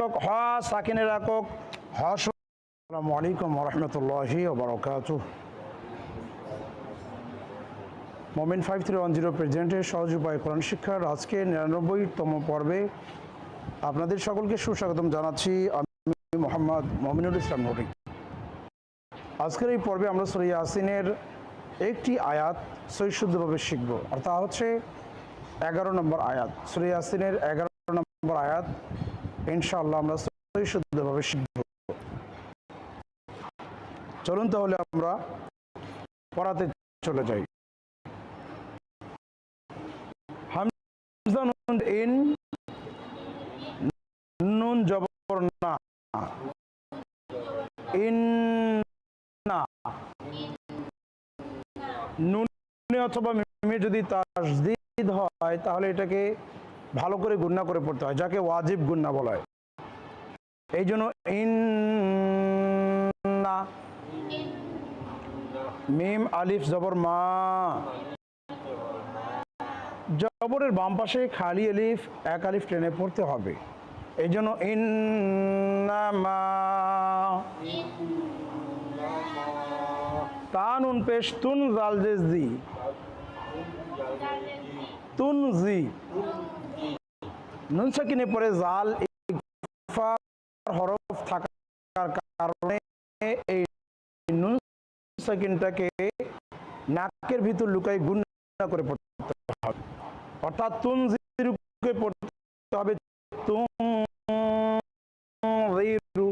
একক, হ আলাইকুম ফাইভ থ্রি ওয়ান জিরো প্রেজেন্টের সহজ উপায় কোরআন শিক্ষার আজকে নিরানব্বইতম পর্বে আপনাদের সকলকে সুস্বাগতম জানাচ্ছি। আমি মোহাম্মদ মমিনুল ইসলাম নবী। আজকের এই পর্বে আমরা সরি ইয়াসিনের একটি আয়াত সৈশুদ্ধভাবে শিখব, আর তা হচ্ছে এগারো নম্বর আয়াত। সরি ইয়াসিনের এগারো নম্বর আয়াত ইনশাআল্লাহ আমরা সৈশুদ্ধভাবে শিখব চলুন তাহলে আমরা পড়াতে চলে যাই। ইন, নুন জবর না। ইন না। নুনে অথবা মিমে যদি তাসদিদ হয়, তাহলে এটাকে ভালো করে গুন্না করে পড়তে হয়, যাকে ওয়াজিব গুন্না বলা হয়। এই জন্য ইন মিম, আলিফ, জবর, মা। জবরের বাম পাশে খালি আলিফ, এক আলিফ ট্রেনে পড়তে হবে। এই জন্য ইন্নামা তানুন পেশ তুন জালজেজ দি তুন জি। নুন সাকিনে পরে জাল হরফ থাকার কারণে এই নুন সাকিনটাকে নাকের ভিতর লুকাই গুণা করে পড়তে হবে। অর্থাৎ তুন জিরুকে পড়তে হবে তুম জিরু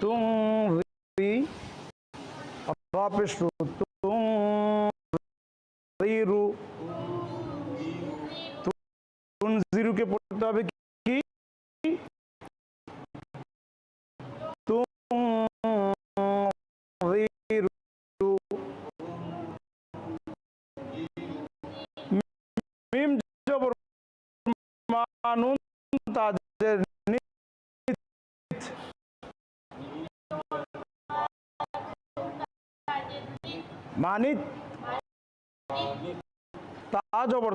তুম জি রাপেশ তুম জিরুকে পড়তে হবে কি? তাদের মানিত। তা জবর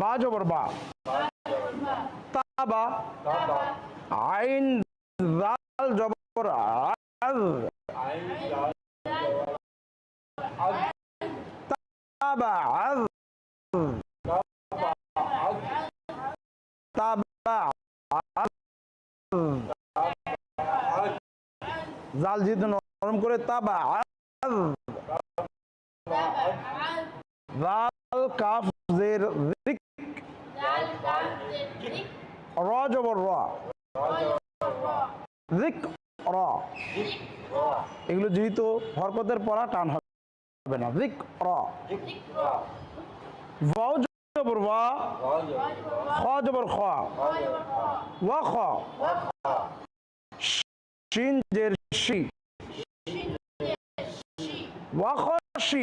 বা জবর বা তা বা আইন জাল জবর আজ তাবা আজ তাবা আজ জাল জিদ নরম করে তাবা আজ জাল কাফ জের রিক র জবর র রিক র। এগুলো যেহেতু হরকতের পড়া টান হবে না। রিক র। ওয়াও জবর ওয়া খ। জবর খ। ওয়া খ শিন জের শি। ওয়া খ শি।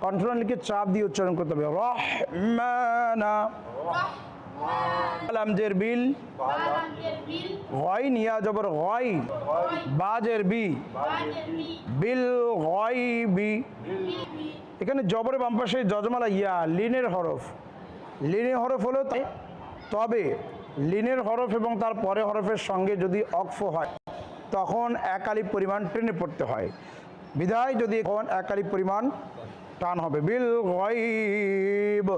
কন্ট্রোলকে চাপ দিয়ে উচ্চারণ করতে হবে। রহ মা না আলামজের বিল। গয় নিয়া জবর গয় বাজের বি। বিল গয় বি এখানে জবরে বাম পাশে যজমালা ইয়া লিনের হরফ। লিনের হরফ হলো তাই- তবে লিনের হরফ এবং তার পরে হরফের সঙ্গে যদি অক্ফ হয় তখন একালি পরিমাণ ট্রেনে পড়তে হয়। বিধায় যদি এখন একালি পরিমাণ টান হবে। বিল গাইব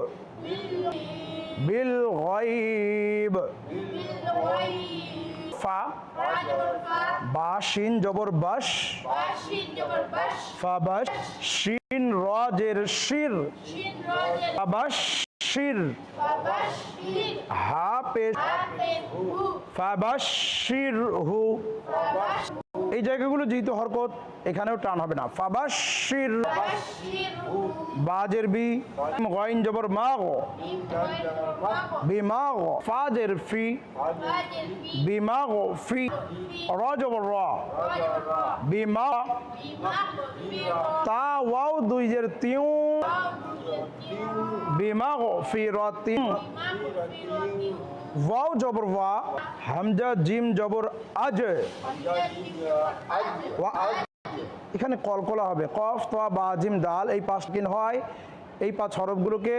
বিল গাইব ফা। বা শিন জবর বাস। ফা বাস শিন রজের শির। বাস শির। হা পে ফাবাশির হু। এই জায়গাগুলো যেহেতু হরকত, এখানেও টান হবে না। ফাবাসির বাজের বি, গয়ন জবর মা গো বিমা গো ফাজের ফি বিমা গো ফি, র জবর র বিমা তা ওয়াও দুই জের তিউ বিমা গো ফি র তিউ, ওয়াও জবর ওয়া, হামজা জিম জবর আজ এখানে কলকলা হবে। কফ তোয়া বা জিম ডাল এই পাঁচ কিন হয়। এই পাঁচ হরফগুলোকে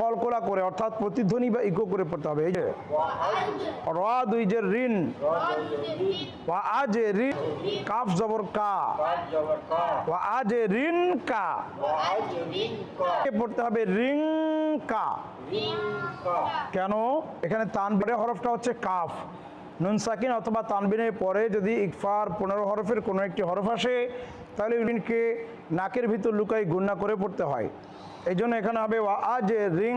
কলকলা করে অর্থাৎ প্রতিধ্বনি বা ইকো করে পড়তে হবে। এই যে র দুই যে ঋণ। ওয়া আজ ঋণ কাফ জবর কা। ওয়া আজ ঋণ কা। কে পড়তে হবে? রিং কা। কেন? এখানে তানবিনের হরফটা হচ্ছে কাফ। নুন সাকিন অথবা তানবিনের পরে যদি ইকফার পনেরো হরফের কোনো একটি হরফ আসে, তাহলে ঋণকে নাকের ভিতর লুকাই গুন্না করে পড়তে হয়। এই জন্য এখানে হবে ওয়া আজ রিং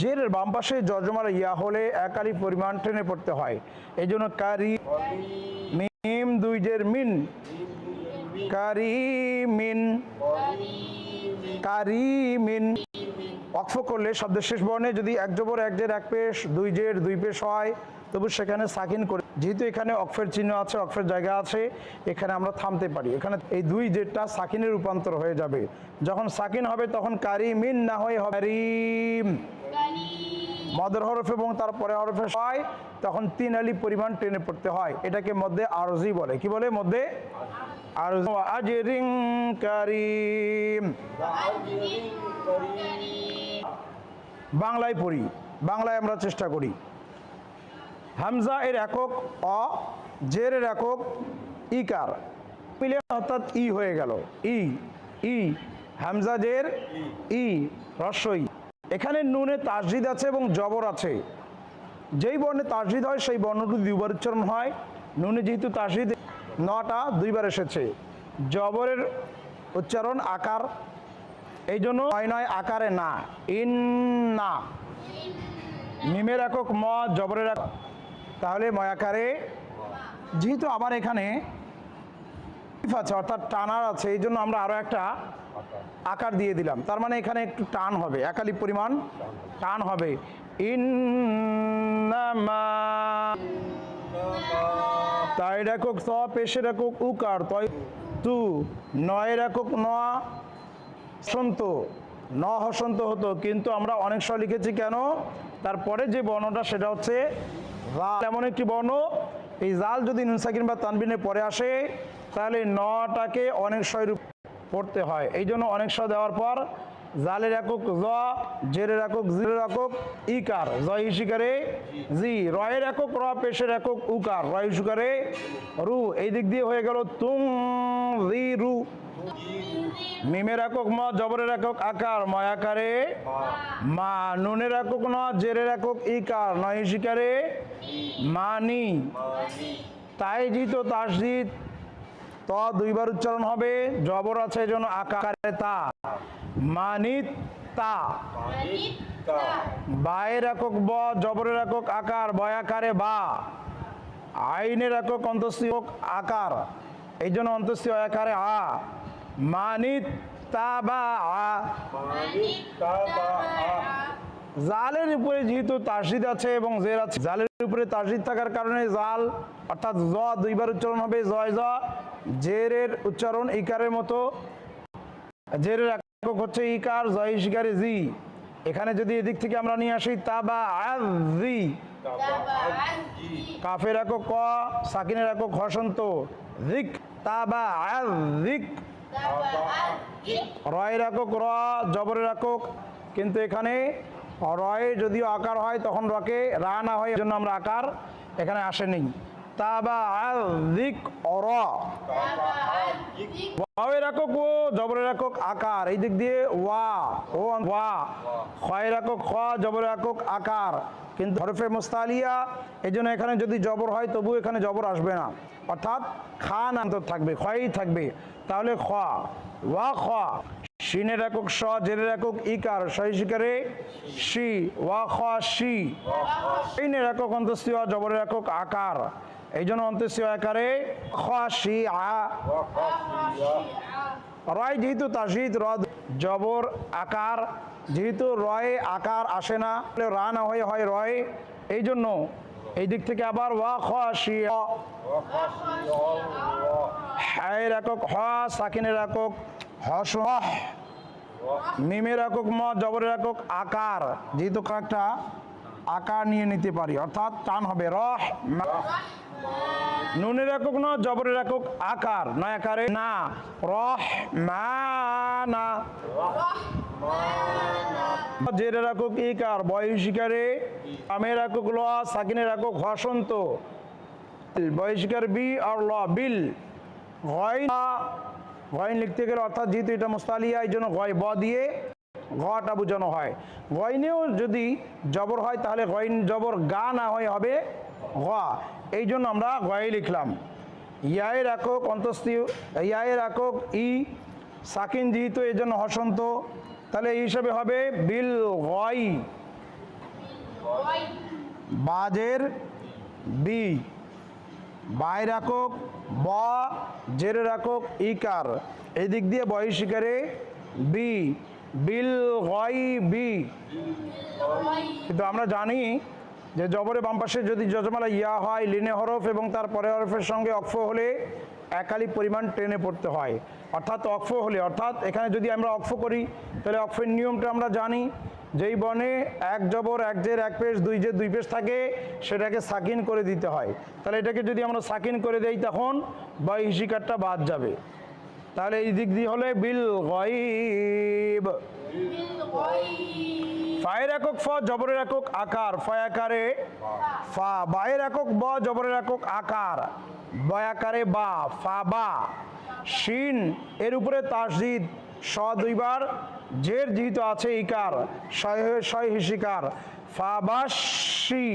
জের বাম পাশে জজমার ইয়া হলে একালি পরিমাণ টেনে পড়তে হয়। এই জন্য কারি মিম দুই জের মিন। কারি মিন। কারিমিন অক্ফ করলে শব্দের শেষ বর্ণে যদি এক জবর, এক জের, এক পেশ, দুই জের, দুই পেশ হয়, তবু সেখানে সাকিন করে যেহেতু এখানে অক্ফের চিহ্ন আছে অক্ফের জায়গা আছে, এখানে আমরা থামতে পারি। এখানে এই দুই জেরটা সাকিনের রূপান্তর হয়ে যাবে। যখন সাকিন হবে, তখন কারিমিন না হয়ে হবে মদের হরফ এবং তারপরে হরফে হয়, তখন তিন আলি পরিমাণ টেনে পড়তে হয়। এটাকে মধ্যে আরজি বলে। কি বলে? মধ্যে কারিম। বাংলায় পড়ি। বাংলায় আমরা চেষ্টা করি। হামজা এর একক, অ, জের এর একক, ইকার। মিলে অর্থাৎ ই হয়ে গেল। ই ই, হামজা জের, ই, রস্বই। এখানে নুনে তাসজিদ আছে এবং জবর আছে। যেই বর্ণে তাসজিদ হয়, সেই বর্ণটি দুইবার উচ্চারণ হয়। নুনে যেহেতু তাসজিদ নটা দুইবার এসেছে। জবরের উচ্চারণ আকার, এই জন্য নয় নয় আকারে না ইন না মিমের একক ম, জবরের একক তাহলে ময়াকারে যেহেতু আবার এখানে আছে, অর্থাৎ টানার আছে, এই জন্য আমরা আরও একটা আকার দিয়ে দিলাম। তার মানে এখানে একটু টান হবে একালি পরিমাণ টান হবে। ইন্নামা তাই একক ত পেশের একক উকার, তয় তু নয়ের একক ন হসন্ত ন হসন্ত হতো। কিন্তু আমরা অনেক সময় লিখেছি কেন? তারপরে যে বর্ণটা, সেটা হচ্ছে জাল এমন একটি বর্ণ, এই জাল যদি নুনসাকিন বা তানবিনের পরে আসে, তাহলে নটাকে অনেক রূপ পড়তে হয়। এই জন্য অনেক শ দেওয়ার পর জালের একক জ, জেরের একক জিরের একক ইকার। জয় শিকারে জি, রয়ের একক, র পেশের একক উকার। রয় শিকারে রু। এই দিক দিয়ে হয়ে গেল তুং জি রু। মিমের একক ম, জবরের একক আকার। ময়াকারে মা, নুনের একক ন, জেরের একক ইকার। নয় শিকারে মানি। তাই জিত। ত দুইবার উচ্চারণ হবে। জবর আছে এই জন্য আকারে তা। মানিত তা। বায়ের একক ব, জবরের একক আকার বয়াকারে বা। আইনের একক অন্তস্থীয় আকার। এই জন্য অন্তস্থীয় আকারে আ। মানিত তা বা আ। জালের উপরে যেহেতু তাসজিদ আছে এবং জের আছে জালের উপরে তাসজিদ থাকার কারণে জাল অর্থাৎ জ দুইবার উচ্চারণ হবে জয় জ জেরের উচ্চারণ ইকারের মতো। জেরের একক হচ্ছে ইকার জয় শিকারে জি। এখানে যদি এদিক থেকে আমরা নিয়ে আসি তাবা আজি কাফের একক ক সাকিনের একক হসন্ত রিক তাবা আজিক রয়ের একক র জবরের একক। কিন্তু এখানে রয়ে যদিও আকার হয়, তখন রকে রা না হয় জন্য আমরা আকার এখানে আসেনি। জবরের একক আকার। এই দিক দিয়ে ওয়া, ও ওয়া। খয়ের একক খ জবরের একক আকার। কিন্তু হরফে মোস্তালিয়া এই জন্য এখানে যদি জবর হয় তবু এখানে জবর আসবে না। অর্থাৎ খান আন্তর থাকবে, ক্ষয়ই থাকবে। তাহলে খ, ওয়া খ। শিনের একক স জেরের একক ইকার শিকারে, শি, ওয়া, খ, শি। একক অন্তস্তীয় জবরের একক আকার। এই জন্য অন্তস্তীয় আকারে, খ, শি, আ। রয় যেহেতু তাসিদ রদ, জবর, আকার। যেহেতু রয়, আকার আসে না রা না হয়ে হয় রয়। এই জন্য এই দিক থেকে আবার ওয়া, খ। হায়ের একক হ সাকিনের একক হস মিমের একক, ম জবরের একক, আকার। যেহেতু কয়েকটা আকার নিয়ে নিতে পারি, অর্থাৎ টান হবে রহ নুনের একক ন, জবরের একক, আকার। নয় আকারে না। রহ মা না জেরের একক, ইকার। বয়সিকারে আমের একক, ল। সাকিনের একক, হসন্ত। বয়সিকার বি আর ল, বিল। গয় গয় লিখতে গেলে অর্থাৎ যেহেতু এটা মুস্তালিয়া এই জন্য গয় ব দিয়ে ঘটা বোঝানো হয়। গয়নেও যদি জবর হয় তাহলে গয়ন জবর গা না হয়ে হবে গ এই জন্য আমরা গয় লিখলাম। ইয়ায়ের একক অন্তস্তীয় ইয়ায়ের একক ই সাকিন যেহেতু এই জন্য হসন্ত তাহলে এই হিসাবে হবে বিল গয়। বাজের বি। বাইর একক ব জেরের একক ইকার। এই দিক দিয়ে বয় শিকারে, বি, বিল গয় বি কিন্তু আমরা জানি যে জবরে বাম পাশে যদি যজমালা ইয়া হয়, লিনে হরফ এবং তার পরে হরফের সঙ্গে অক্ফ হলে একালি পরিমাণ টেনে পড়তে হয়। অর্থাৎ অক্ফ হলে, অর্থাৎ এখানে যদি আমরা অক্ফ করি, তাহলে অক্ফের নিয়মটা আমরা জানি যেই বনে এক জবর, এক জের, এক পেশ, দুই জের, দুই পেশ থাকে, সেটাকে সাকিন করে দিতে হয়। তাহলে এটাকে যদি আমরা সাকিন করে দেই, তখন বা হিসিকারটা বাদ যাবে। তাহলে এই দিক দিয়ে হলে বিল গয়ব। ফায়ের একক ফ, জবরের একক আকার। ফয় আকারে ফা। বায়ের একক ব, জবরের একক আকার। বয় আকারে বা, ফা বা। শিন, এর উপরে তাসজিদ। স দুইবার জের যেহেতু আছে ইকার শয় ফাবাসি শয় হিসিকার ফা বা শি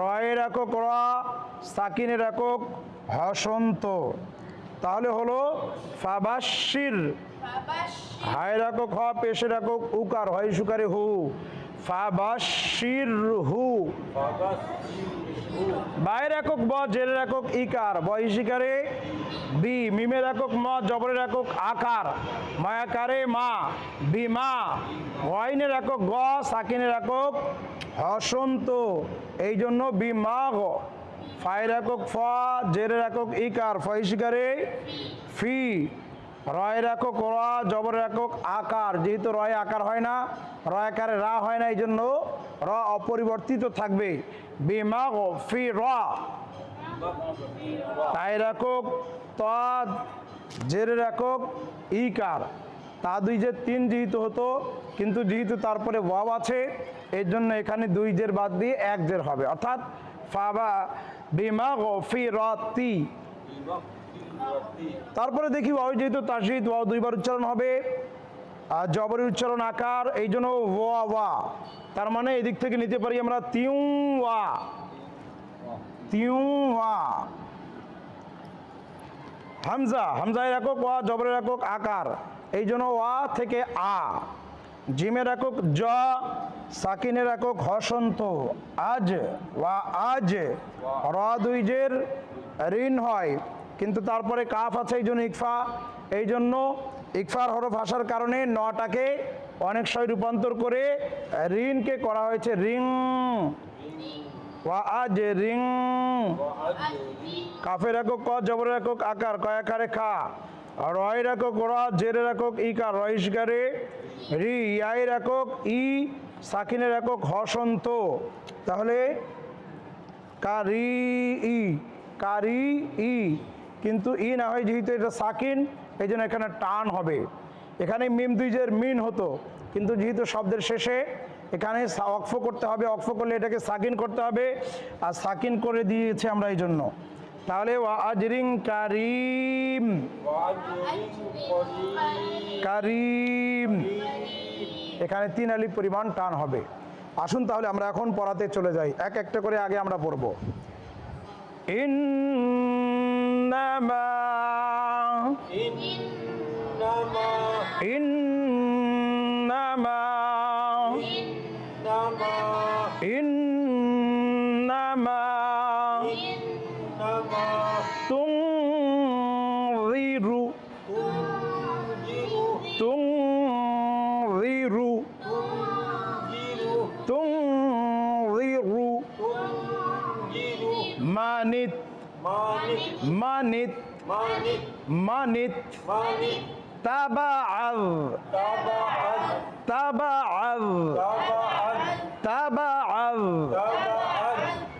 রয়ের একক রা সাকিনের একক হসন্ত। তাহলে হলো ফাবাসির। হায়ের একক হ পেশের একক উকার হয় সুকারে হু। ফাবাসির হু বায়ের একক ব জেরের একক ইকার। বয় শিকারে বি মিমের একক ম, জবরের একক আকার। মায়াকারে মা, বিমা। ওয়াইনের একক গ, সাকিনের একক হসন্ত। এই জন্য বিমা গ। ফায়ের একক ফ জেরের একক ইকার। ফয় শিকারে ফি। রয়ের একক র জবরের একক, আকার। যেহেতু রয় আকার হয় না, রয় আকারে রা হয় না এই জন্য র অপরিবর্তিত থাকবে। বিমা ফি, র। তায়ের একক ত জেরের একক, ইকার। তা দুই যে তিন যেহেতু হতো, কিন্তু যেহেতু তারপরে ওয়াব আছে এর জন্য এখানে দুই জের বাদ দিয়ে এক জের হবে। অর্থাৎ ফাবা বিমা ফি রতি তারপরে দেখি ওয়াও, যেহেতু তাসিদ ওয়াও দুইবার উচ্চারণ হবে। আর জবরের উচ্চারণ আকার, এই জন্য ওয়া ওয়া। তার মানে এদিক থেকে নিতে পারি আমরা তিউ, ওয়া। তিউ, ওয়া। হামজা, হামজায়ের একক, ওয়া জবরের একক আকার। এই জন্য ওয়া থেকে আ। জিমের একক জ, সাকিনের একক হসন্ত। আজ, ওয়া আজ। র দুইজের ঋণ হয়। কিন্তু তারপরে কাফ আছে, এই জন্য ইকফা। এই জন্য ইকফার হরফ আসার কারণে নটাকে অনেক সময় রূপান্তর করে ঋণকে করা হয়েছে, রিং। আজ রিং। কাফের একক, ক জবরের একক, আকার কয় আকারে খা। রয়ের একক, র, জেরের একক ইকার রয়িসগারে রি, ইয়ায়ের একক, ই, সাকিনের একক হসন্ত তাহলে কারি, ই কারি, ই। কিন্তু ই না হয় যেহেতু এটা সাকিন এই জন্য এখানে টান হবে। এখানে মিম দুইজের মিন হতো, কিন্তু যেহেতু শব্দের শেষে এখানে অক্ফ করতে হবে অক্ফ করলে এটাকে সাকিন করতে হবে, আর সাকিন করে দিয়েছে আমরা এই জন্য। তাহলে ওয়া আজরিং কারিম। কারিম। এখানে তিন আলিফ পরিমাণ টান হবে। আসুন তাহলে আমরা এখন পড়াতে চলে যাই। এক একটা করে আগে আমরা পড়ব। إنما إنما إنما مانت مانت مانت تبعض تبعض تبعض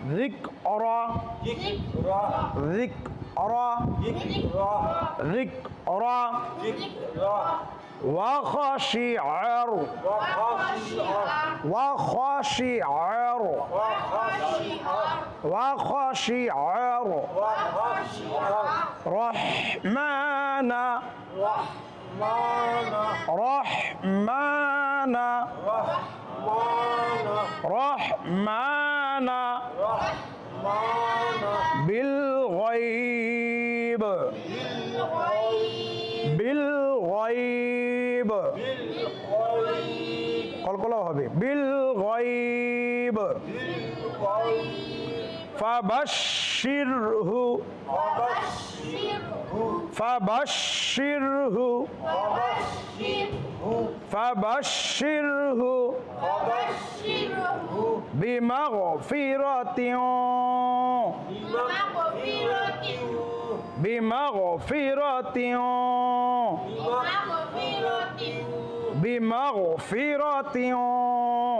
ذكرى ذكرى ذكرى ذكرى وخشعر وخشعر وخشعر رحمانا رحمانا رحمانا بالغيب. بالغيب. কলকলাও হবে বিল গয়ব ফাবাশিরহু ফাবাশিরহু ফাবাশিরহু বিমাগফিরাতিন বিমাগফিরাতিন বিমাগফিরাতিন بمغفرة بمغفرة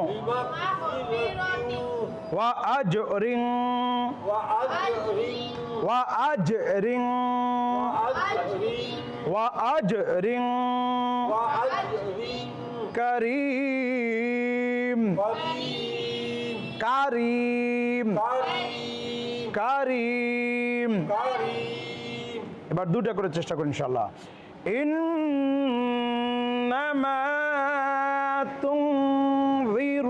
بمغفرة بمغفرة بمغفرة بمغفرة وأجر وأجر وأجر وأجر وأجر وأجر كريم كريم كريم كريم كريم كريم এবার দুটা করে চেষ্টা করি ইনশাল্লাহ ইন্নামা তুনযিরু إنما تنذر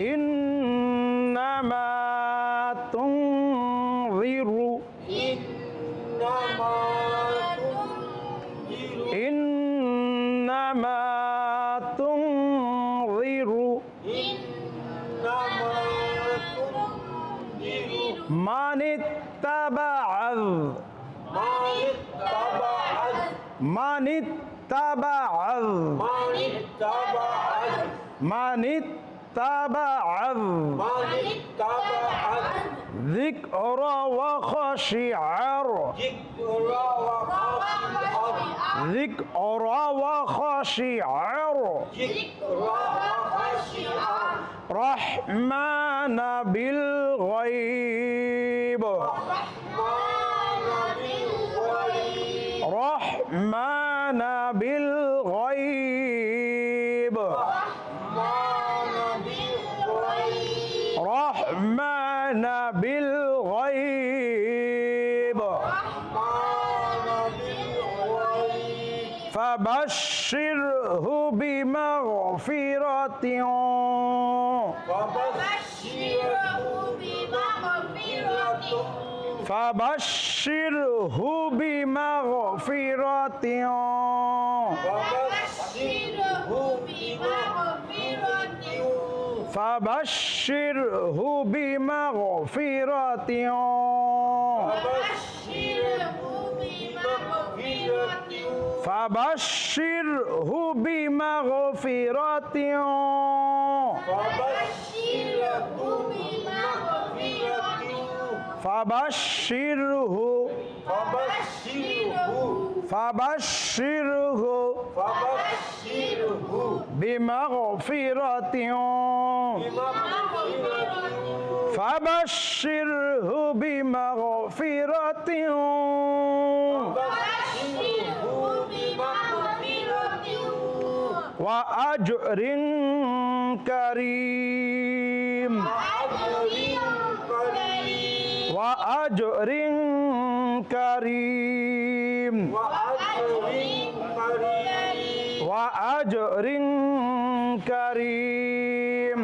إنما تنذر إنما تنذر إنما تنذر من اتبع من اتبع من اتبع من اتبع من اتبع من اتبع ذكر وخشعر ذكر وخشعر ذكر وخشعر ذكر وخشعر رحمن بالغيب. الرحمن بالغيب. رحمن بالغيب. فبشره بمغفرة. فبشره بمغفرة. فبشره وبشره بمغفرة فبشره بمغفرة وبشره بمغفرة فبشره ফাবাশিরহু ফাবাশিরহু ফাবাশিরহু ফাবাশিরহু বিমাগফিরাতিন ফাবাশিরহু বিমাগফিরাতিন ফাবাশিরহু বিমাগফিরাতিন ওয়া আজরিন কারীম। وأجر كريم وأجر كريم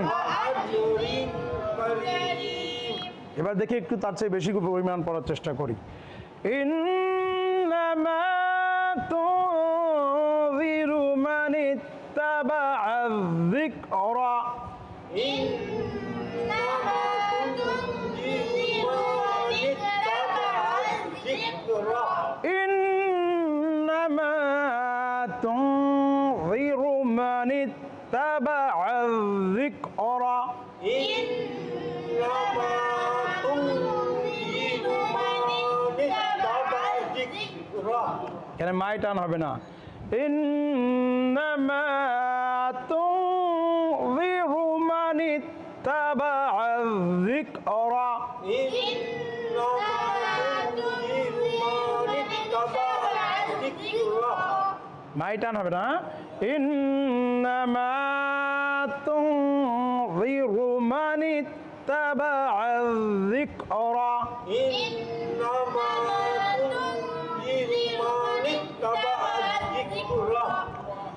এবার দেখি একটু তার চেয়ে বেশি পরিমাণ পড়ার চেষ্টা করি إنما تنذر من اتبع الذكر إنما এখানে মাই টান হবে না إنما تنذر من اتبع الذكر মাই টান হবে না إنما تنذر من اتبع الذكر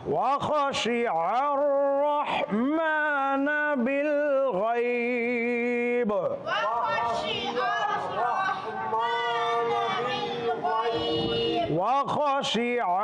وخشع الرحمن بالغيب. وخشع الرحمن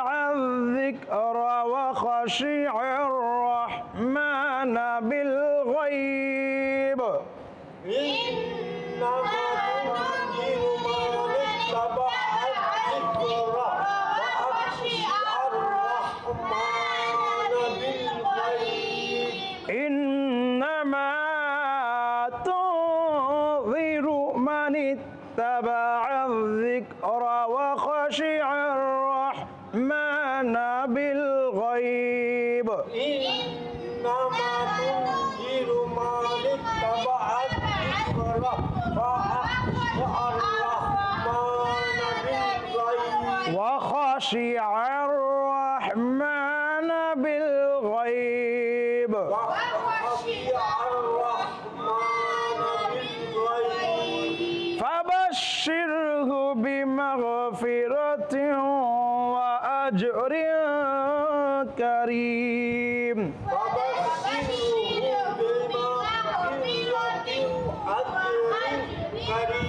شعر Hare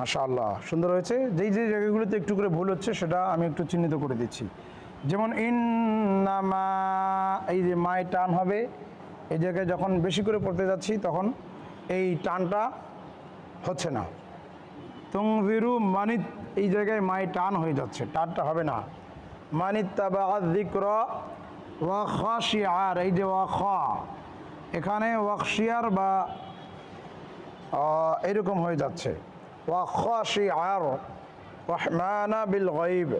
মাশাআল্লাহ, সুন্দর হয়েছে। যেই যে জায়গাগুলোতে একটু করে ভুল হচ্ছে, সেটা আমি একটু চিহ্নিত করে দিচ্ছি। যেমন ইন নামা এই যে মায় টান হবে, এই জায়গায় যখন বেশি করে পড়তে যাচ্ছি, তখন এই টানটা হচ্ছে না। তুংভিরু মানিত, এই জায়গায় মায় টান হয়ে যাচ্ছে, টানটা হবে না। মানিত তাবা ওয়া খাশিয়ার এই যে ওয়া খ, এখানে ওয়াকশিয়ার বা এরকম হয়ে যাচ্ছে। ওয়া খাশিয়ার রহমানা বিল গাইব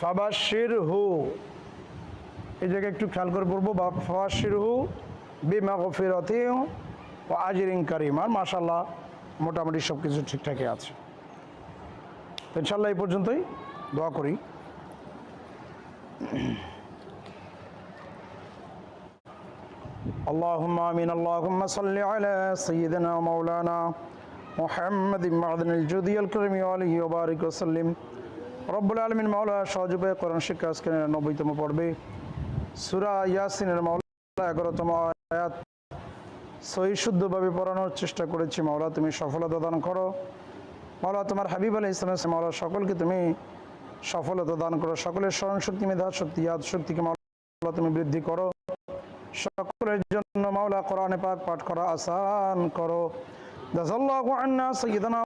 ফাবাশির হু এই জায়গায় একটু খেয়াল করে পড়বো বা ফাবাশির হু বিমা গফিরতি ও আজিরিং কারিম আর মাশাল্লাহ মোটামুটি সব কিছু ঠিকঠাকই আছে তো ইনশাল্লাহ এই পর্যন্তই দোয়া করি اللهم آمين اللهم صل على سيدنا مولانا মোহাম্মদ ইমাদিনুল জুদিয়াল করিম আলহি ওবারিক ওসাল্লিম রব্বুল আলমিন মাওলা সহযোগে করণ শিক্ষা নব্বইতম পর্বে। সুরা ইয়াসিনের মাওলা এগারোতম পড়ানোর চেষ্টা করেছি মাওলা, তুমি সফলতা দান করো। মাওলা, তোমার হাবিব আলী ইসলাম মাওলা, সকলকে তুমি সফলতা দান করো। সকলের স্মরণ শক্তি মেধা শক্তি ইয়াদ শক্তিকে মাওলা, তুমি বৃদ্ধি করো। সকলের জন্য মাওলা কোরআনে পাক পাঠ করা আসান করো। جزا الله عنا سيدنا